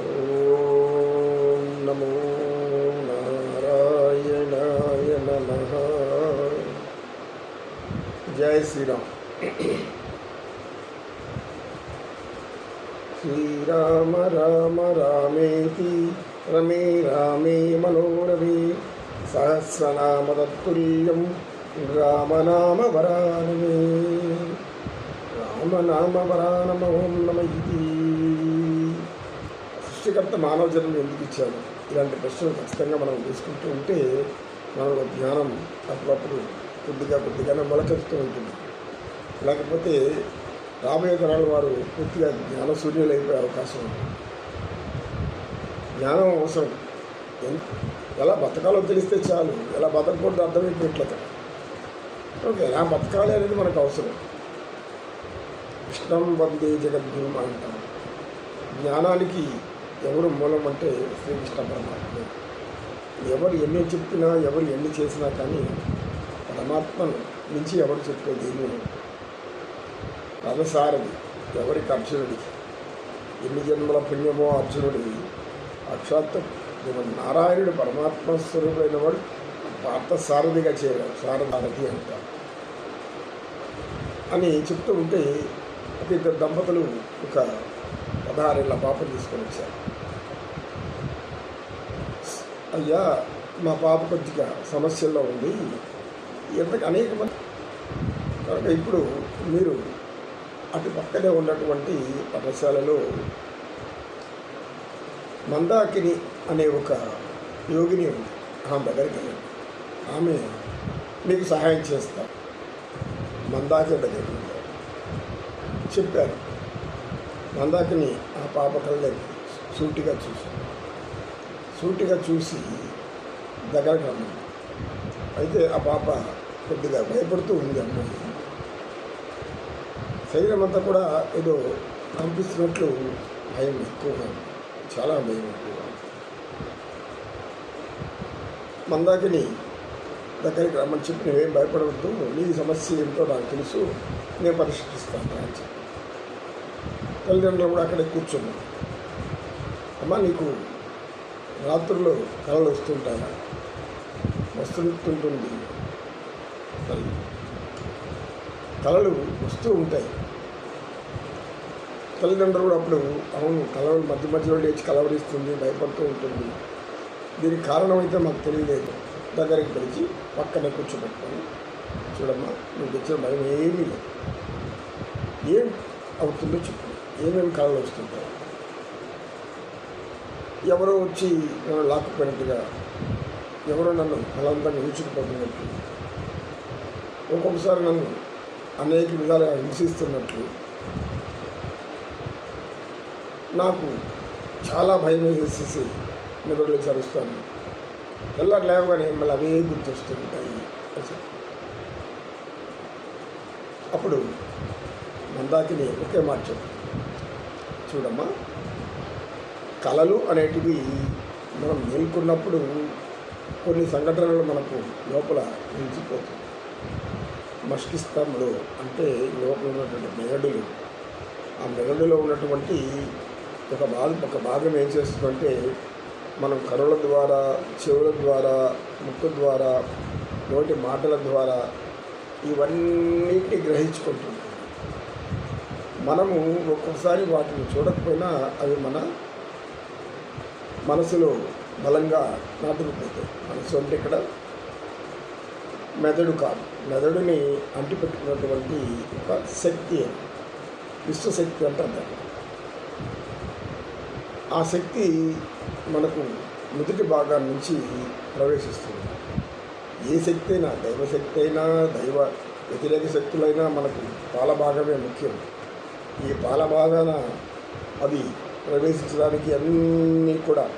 ఓం నమో నారాయణాయ నమః. జై శ్రీరామ్. శ్రీరామ రామ రామేతి రమే రామే మనోరమే సహస్రనామ తత్తుల్యం రామనామ వరానమే. రామనామ వరానమ నమ ఇది. సృష్టికర్త మానవ జన్మను ఎందుకు ఇచ్చాడు ఇలాంటి ప్రశ్నలు ఖచ్చితంగా మనం తీసుకుంటూ ఉంటే మనలో జ్ఞానం అప్పుడప్పుడు కొద్దిగా కొద్దిగానే మొలకెత్తుతూ ఉంటుంది. లేకపోతే రాబోయే తరాల వారు పూర్తిగా జ్ఞాన సూర్యులు అయిపోయే అవకాశం ఉంది. జ్ఞానం అవసరం. ఎలా బతకాలో తెలిస్తే చాలు. ఎలా బతకూడదు అర్థమైపోయినట్లయితే ఓకే ఎలా బతకాలి అనేది మనకు అవసరం. కృష్ణం వందే జగద్గురు అంటాం జ్ఞానానికి ఎవరు మూలం అంటే శ్రీకృష్ణ పరమాత్మ. ఎవరు ఎన్ని చెప్పినా ఎవరు ఎన్ని చేసినా కానీ పరమాత్మను మించి ఎవరు చెప్పేది ఏమీ లేదు. ఎవరికి అర్జునుడికి. ఎన్ని జన్మల పుణ్యమో అర్జునుడి అక్షాత్ నారాయణుడు పరమాత్మ స్వరూపైన వాడు పార్థ సారథిగా చేయగలరు సారథారథి అంటారు అని చెప్తూ ఉంటే ఒక ఇద్దరు దంపతులు ఒక పదహారేళ్ళ పాపం తీసుకొని వచ్చారు. అయ్యా మా పాప కొద్దిగా సమస్యల్లో ఉంది. ఇంతకు అనేక మంది కనుక ఇప్పుడు మీరు అటు పక్కనే ఉన్నటువంటి పాఠశాలలో మందాకిని అనే ఒక యోగిని ఉంది. ఆమె దగ్గరికి వెళ్ళండి. ఆమె మీకు సహాయం చేస్తా. మందాకిని దగ్గరికి చెప్పారు. మందాకిని ఆ పాప కళ్ళకి సూటిగా చూశాను సూటిగా చూసి దగ్గరకు రమ్మని. అయితే ఆ పాప కొద్దిగా భయపడుతూ ఉంది అమ్మాయి శరీరం అంతా కూడా ఏదో కంపిస్తున్నట్లు భయం ఎక్కువగా చాలా భయం ఎక్కువగా మందాకిని దగ్గరికి రమ్మని చెప్పి నువ్వేం భయపడవద్దు. నీ సమస్య ఏమిటో నాకు తెలుసు. నేను పరిష్కరిస్తాను అని చెప్పి. తల్లిదండ్రులు కూడా అక్కడే కూర్చున్నాం అమ్మ నీకు రాత్రుల్లో కళలు వస్తుంటాయా. వస్తుంటుంది కళలు వస్తూ ఉంటాయి. తల్లిదండ్రులు కూడా అప్పుడు అవును కళలు మధ్య మధ్యలో లేచి కలవరిస్తుంది భయపడుతూ ఉంటుంది. దీనికి కారణం అయితే మాకు తెలియలేదు. దగ్గరికి పిలిచి పక్కనే కూర్చోబెట్టుకొని చూడమ్మా నువ్వు తెచ్చిన భయం ఏమీ లేదు. ఏం అవుతుందో చెప్పు. ఏమేమి కళలు వస్తుంటాయి? ఎవరో వచ్చి నన్ను లాక్కుపోయినట్టుగా ఎవరో నన్ను బలవంతంగా ఈడ్చుకుపోతున్నట్లు ఒక్కొక్కసారి నన్ను అనేక విధాలుగా హింసిస్తున్నట్లు నాకు చాలా భయం వేసేసి నిద్రలో చరుస్తాను. తెల్లారి లేవగానే మళ్ళీ అవే గుర్తొస్తుంటాయి అప్పుడు మందాకిని ఒకే మాట చెప్పు. చూడమ్మా. కళలు అనేటివి మనం మేల్కొన్నప్పుడు కొన్ని సంఘటనలు మనకు లోపల నిలిచిపోతుంది మస్తిష్కంలో అంటే లోపల ఉన్నటువంటి మెదడులు. ఆ మెదడులో ఉన్నటువంటి ఒక భాగం ఒక భాగం ఏం చేస్తుందంటే మనం కరుల ద్వారా చెవుల ద్వారా ముక్కు ద్వారా నోటి మాటల ద్వారా ఇవన్నీ గ్రహించుకుంటుంది మనము ఒక్కొక్కసారి వాటిని చూడకపోయినా అవి మన మనసులో బలంగా నాటుకుపోతుంది మనసు అంటే ఇక్కడ మెదడు కాదు. మెదడుని అంటిపెట్టుకున్నటువంటి ఒక శక్తి అది. విశ్వశక్తి అంటారు ఆ శక్తి మనకు మొదటి భాగం నుంచి ప్రవేశిస్తుంది. ఏ శక్తి అయినా దైవశక్తి అయినా దైవ వ్యతిరేక శక్తులైనా మనకు పాలభాగమే ముఖ్యం. ఈ పాలభాగాన అవి ప్రవేశించడానికి అన్నీ కూడా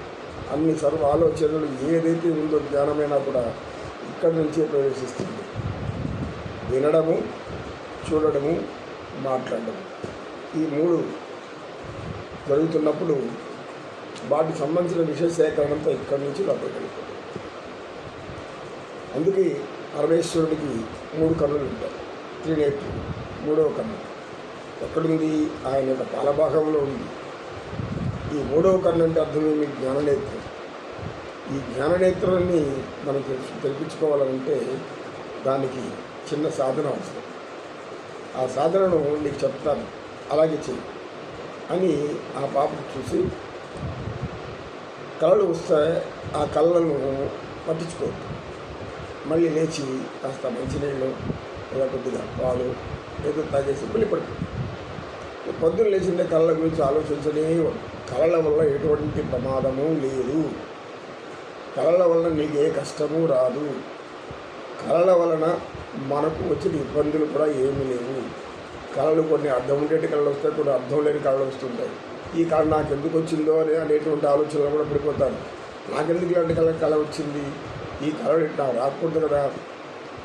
అన్ని సర్వ ఆలోచనలు ఏదైతే ఉందో జ్ఞానమైనా కూడా ఇక్కడి నుంచే ప్రవేశిస్తుంది. వినడము చూడడము మాట్లాడడం ఈ మూడు జరుగుతున్నప్పుడు వాటికి సంబంధించిన విషయ సేకరణంతో ఇక్కడి నుంచి లోపలికి అందుకే పరమేశ్వరుడికి మూడు కన్నులు ఉంటాయి. త్రినేత్రుడు మూడవ కన్ను. ఎక్కడుంది? ఆయన యొక్క పాలభాగంలో ఉంది. ఈ మూడవ కన్ను అంటే అర్థమేమి జ్ఞాననేత్రం. ఈ జ్ఞాననేత్రాన్ని మనం తెలుసు తెలిపించుకోవాలంటే దానికి చిన్న సాధన అవసరం. ఆ సాధనను నీకు చెప్తాను. అలాగే చెయ్యి అని ఆ పాపను చూసి కళలు వస్తే ఆ కళ్ళను పట్టించుకోవద్దు మళ్ళీ లేచి కాస్త మంచినీళ్ళు లేదా కొద్దిగా పాలు ఏదో తాగేసి మళ్ళీ పడుతుంది పొద్దున్న లేచిందే కళ్ళ గురించి ఆలోచించనే కళల వల్ల ఎటువంటి ప్రమాదము లేదు. కళల వలన నీకు ఏ కష్టము రాదు. కళల వలన మనకు వచ్చిన ఇబ్బందులు కూడా ఏమీ లేవు. కళలు కొన్ని అర్థం ఉండేటి కళలు వస్తాయి కొన్ని అర్థం లేని కళలు వస్తుంటాయి. ఈ కళ నాకు ఎందుకు వచ్చిందో అని అనేటువంటి ఆలోచనలు కూడా పడిపోతాను. నాకెందుకు ఇలాంటి కళ కళ వచ్చింది? ఈ కళ నాకు రాకూడదు కదా.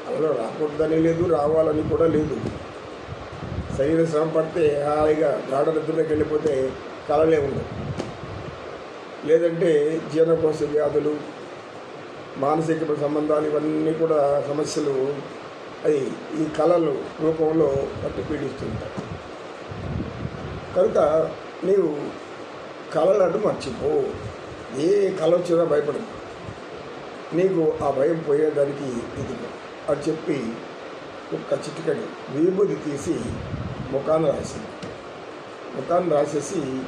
కళలో రాకూడదని లేదు రావాలని కూడా లేదు. శరీర శ్రమ పడితే హాయిగా గాఢ నిద్రలోకి వెళ్ళిపోతే కళలే ఉండవు లేదంటే జీర్ణకోశ వ్యాధులు మానసిక సంబంధాలు ఇవన్నీ కూడా సమస్యలు అవి ఈ కళలు రూపంలో పట్టి పీడిస్తుంటాయి. కనుక నీవు కళలను మర్చిపో. ఏ కళ వచ్చినా భయపడదు నీకు ఆ భయం పోయేదానికి ఇది. అని చెప్పి ఒక్క చిటికడి విభూది తీసి ముఖాన్ని రాసింది. ముఖాన్ని రాసేసి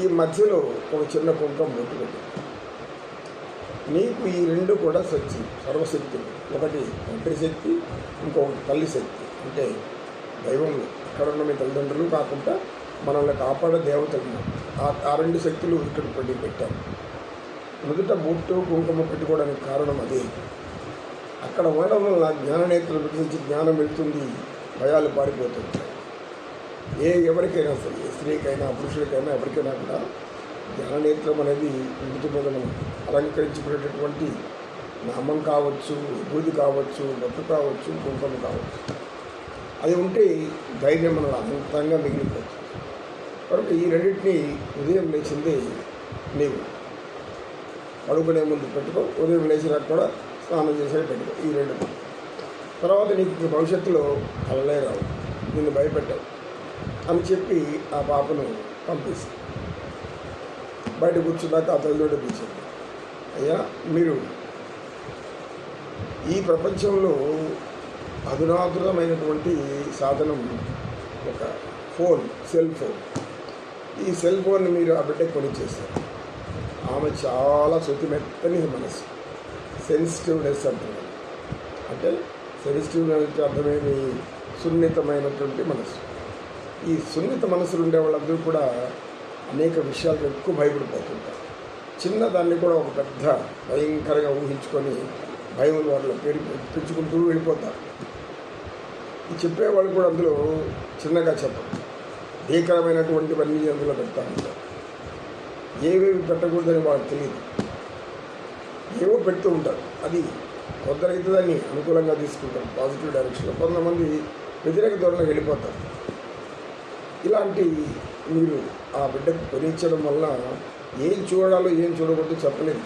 ఈ మధ్యలో ఒక చిన్న కుంకం ముట్టుకుంది. నీకు ఈ రెండు కూడా శక్తి సర్వశక్తులు ఒకటి తండ్రి శక్తి ఇంకొకటి తల్లి శక్తి. అంటే దైవం ఇక్కడ ఉన్న మీ తల్లిదండ్రులు కాకుండా మనల్ని కాపాడే దేవతలు ఆ ఆ రెండు శక్తులు ఇక్కడ పెట్టి పెట్టారు. మొదట బొట్టు కుంకుమ పెట్టుకోవడానికి కారణం అదే. అక్కడ ఉండడం వల్ల జ్ఞాననేతలు వికసించి జ్ఞానం వెళ్తుంది. భయాలు పారిపోతుంది ఏ ఎవరికైనా సరే స్త్రీకైనా పురుషులకైనా ఎవరికైనా కూడా జ్ఞాననేత్రం అనేది ఇంటి మీద మనం అలంకరించుకునేటటువంటి నామం కావచ్చు విభూతి కావచ్చు బొట్టు కావచ్చు కుంకుమ కావచ్చు. అది ఉంటే ధైర్యం మన అనంతంగా మిగిలిపోతుంది. కనుక ఈ రెండింటినీ ఉదయం లేచింది నీవు. పడుకునే ముందు పెట్టుకో ఉదయం లేచినాక కూడా స్నానం చేసేది పెట్టుకో. ఈ రెండు. తర్వాత నీకు భవిష్యత్తులో కలలే రావు. నిన్ను భయపెట్టావు. అని చెప్పి ఆ పాపను పంపిస్తుంది బయట కూర్చున్నాక ఆ తల్లిదండ్రులు పిలిచింది అయ్యా మీరు ఈ ప్రపంచంలో అధునాధునమైనటువంటి సాధనం ఒక ఫోన్ సెల్ ఫోన్. ఈ సెల్ ఫోన్ మీరు ఆ బిడ్డకి కొనిచ్చేస్తారు ఆమె చాలా శృతిమెత్తని మనసు. సెన్సిటివ్నెస్ అంటున్నారు అంటే సెన్సిటివ్నెస్ అర్థమేమి? సున్నితమైనటువంటి మనసు. ఈ సున్నిత మనసులు ఉండే వాళ్ళందరూ కూడా అనేక విషయాలకు ఎక్కువ భయపడిపోతుంటారు. చిన్నదాన్ని కూడా ఒక పెద్ద భయంకరంగా ఊహించుకొని భయం వాళ్ళు పెరి పెంచుకుంటూ వెళ్ళిపోతారు. ఈ చెప్పేవాళ్ళు కూడా అందులో చిన్నగా చెప్పరు. భీకరమైనటువంటివన్నీ అందులో పెడతా ఉంటారు ఏవేవి పెట్టకూడదని వాళ్ళకి తెలియదు ఏవో పెడుతూ ఉంటారు. అది కొందరైతే దాన్ని అనుకూలంగా తీసుకుంటారు. పాజిటివ్ డైరెక్షన్లో కొంతమంది వ్యతిరేక ధోరణికి వెళ్ళిపోతారు. ఇలాంటి మీరు ఆ బిడ్డకు కొనిచ్చడం వల్ల ఏం చూడాలో ఏం చూడకూడదు చెప్పలేదు.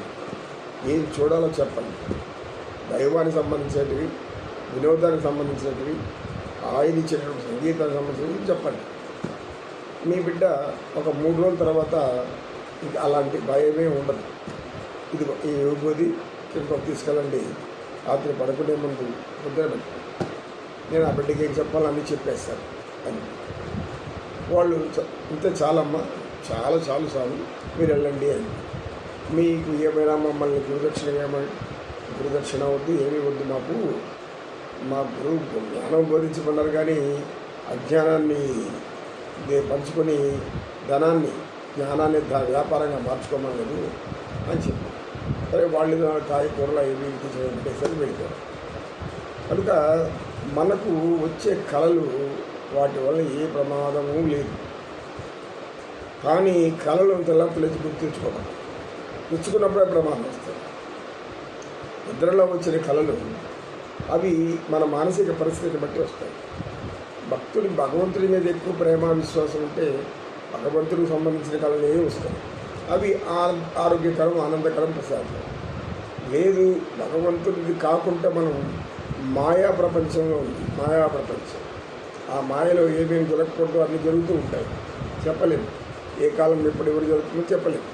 ఏం చూడాలో చెప్పండి. దైవానికి సంబంధించినవి వినోదానికి సంబంధించినవి ఆయన ఇచ్చినటువంటి సంగీతానికి సంబంధించినవి చెప్పండి. మీ బిడ్డ ఒక మూడు రోజుల తర్వాత ఇంకా అలాంటి భయమే ఉండదు. ఇది ఈ విభూది కిందకు తీసుకెళ్ళండి. రాత్రి పడుకునే ముందు పొద్దున నేను ఆ బిడ్డకి ఏం చెప్పాలని చెప్పేస్తాను. అని వాళ్ళు చ- ఇంతే చాలమ్మా చాలా చాలు చాలు మీరు వెళ్ళండి అని. మీకు ఏమైనా మమ్మల్ని గురుదక్షిణ ఏమని గురుదక్షిణ వద్దు ఏమీ వద్దు మాకు మా గురువు జ్ఞానం బోధించమన్నారు కానీ అజ్ఞానాన్ని పంచుకొని ధనాన్ని జ్ఞానాన్ని వ్యాపారంగా మార్చుకోమలేదు అని చెప్పారు. సరే వాళ్ళు కాయకూరలు ఏవి ఇవి చేయబెట్టేసరికి వెళ్ళిపోయారు కనుక మనకు వచ్చే కళలు వాటి వల్ల ఏ ప్రమాదము లేదు. కానీ కళలు తెల్లతలేచి గుర్తించుకోవాలి తెచ్చుకున్నప్పుడే ప్రమాదం వస్తుంది. నిద్రలో వచ్చిన కళలు అవి మన మానసిక పరిస్థితిని బట్టి వస్తాయి. భక్తుడి భగవంతుడి మీద ఎక్కువ ప్రేమ విశ్వాసం ఉంటే భగవంతుడికి సంబంధించిన కళలే వస్తాయి. అవి ఆ- ఆరోగ్యకరం ఆనందకరం ప్రసాదం. లేదు భగవంతుడిది కాకుండా మనం మాయా ప్రపంచంలో ఉంది మాయా ప్రపంచం. ఆ మాయలో ఏమేమి జరగకూడదు అన్నీ జరుగుతూ ఉంటాయి. చెప్పలేము ఏ కాలం ఎప్పుడు ఎవరు జరుగుతుందో చెప్పలేము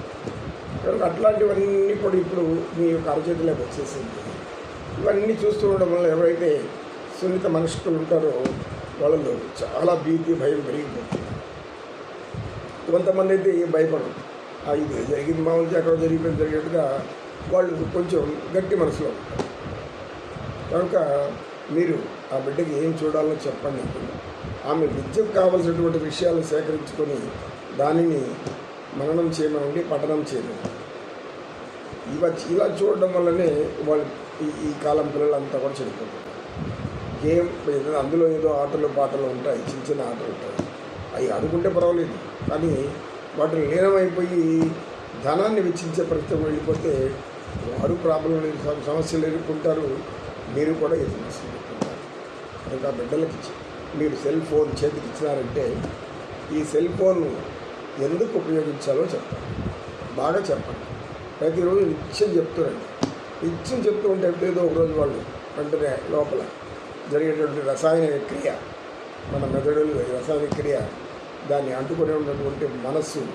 కనుక అట్లాంటివన్నీ కూడా ఇప్పుడు మీ యొక్క అరచేతిలోకి వచ్చేసింది. ఇవన్నీ చూస్తూ ఉండడం వల్ల ఎవరైతే సున్నిత మనుషులు ఉంటారో వాళ్ళలో చాలా భీతి భయం పెరిగిపోతుంది. కొంతమంది అయితే ఏం భయపడరు. ఆ ఇది జరిగింది మామూలు అక్కడ జరిగిపోయింది జరిగినట్టుగా వాళ్ళు కొంచెం గట్టి మనసులో ఉంటారు. కనుక మీరు ఆ బిడ్డకి ఏం చూడాలో చెప్పండి. ఆమె విద్యకు కావలసినటువంటి విషయాలు సేకరించుకొని దానిని మననం చేయమనండి పఠనం చేయమని ఇవ ఇలా చూడడం వల్లనే వాళ్ళు ఈ ఈ కాలం పిల్లలంతా కూడా చెడిపోతారు. గేమ్ అందులో ఏదో ఆటలు పాటలు ఉంటాయి చిన్న చిన్న ఆటలు ఉంటాయి. అవి ఆడుకుంటే పర్వాలేదు. కానీ వాటిని లీనమైపోయి ధనాన్ని వెచ్చించే పరిస్థితి వెళ్ళిపోతే వారు ప్రాబ్లం సమస్యలు ఎదుర్కొంటారు మీరు కూడా ఈ సమస్యలు బిడ్డలకి మీరు సెల్ ఫోన్ చేతికి ఇచ్చినారంటే ఈ సెల్ ఫోన్ ఎందుకు ఉపయోగించాలో చెప్పండి. బాగా చెప్పండి. ప్రతిరోజు నిత్యం చెప్తున్నాండి. నిత్యం చెప్తూ ఉంటే ఏదో ఒకరోజు వాళ్ళు వెంటనే లోపల జరిగేటువంటి రసాయన క్రియ మన మెదడులో రసాయన క్రియ దాన్ని అంటుకొని ఉన్నటువంటి మనస్సు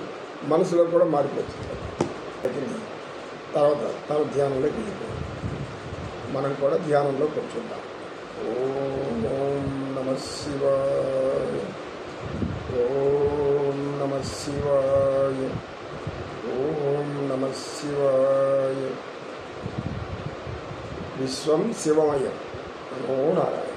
మనసులో కూడా మారిపోతుంది. తర్వాత తన ధ్యానంలోకి వెళ్ళిపోయింది. మనం కూడా ధ్యానంలో కూర్చుంటాం. ఓం ఓం నమ శివాయ ఓం నమ శివాయ ఓం నమ శివాయ విశ్వం శివమయం నమో నారాయణ